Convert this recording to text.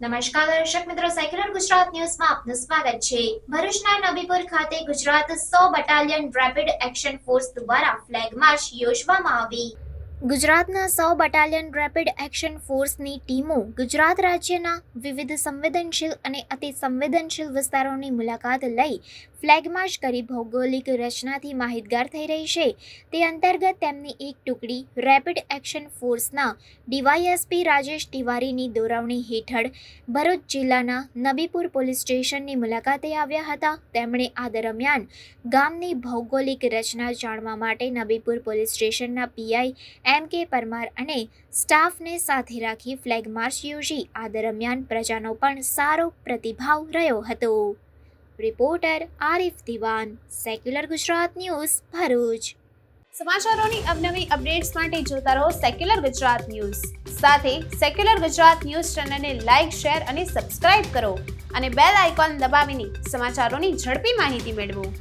નમસ્કાર દર્શક મિત્રો, સેક્યુલર ગુજરાત ન્યૂઝમાં આપનું સ્વાગત છે. ભરૂચના નબીપુર ખાતે ગુજરાત સો બટાલિયન રેપિડ એક્શન ફોર્સ દ્વારા ફ્લેગ માર્ચ યોજવામાં આવી. ગુજરાતના સો બટાલિયન રેપિડ એક્શન ફોર્સની ટીમો ગુજરાત રાજ્યના વિવિધ સંવેદનશીલ અને અતિ સંવેદનશીલ વિસ્તારોની મુલાકાત લઈ ફ્લેગ માર્ચ કરી ભૌગોલિક રચનાથી માહિતગાર થઈ રહી છે. તે અંતર્ગત તેમની એક ટુકડી રેપિડ એક્શન ફોર્સના ડીવાયએસપી રાજેશ તિવારીની દોરવણી હેઠળ ભરૂચ જિલ્લાના નબીપુર પોલીસ સ્ટેશનની મુલાકાતે આવ્યા હતા. તેમણે આ દરમિયાન ગામની ભૌગોલિક રચના જાણવા માટે નબીપુર પોલીસ સ્ટેશનના પીઆઈ એમ કે પરમાર અને સ્ટાફને સાથે રાખી ફ્લેગ માર્ચ યોજી. આ દરમિયાન પ્રજાનો પણ સારો પ્રતિભાવ રહ્યો હતો. Reporter Arif Diwan secular Gujarat news, Bharuch. સમાચારોની અવનવી અપડેટ્સ માટે જોતા રહો સેક્યુલર ગુજરાત ન્યૂઝ. સાથે સેક્યુલર ગુજરાત ન્યૂઝ ચેનલને લાઇક શેર અને સબસ્ક્રાઇબ કરો અને બેલ આઇકોન દબાવીને સમાચારોની ઝડપી માહિતી મેળવો.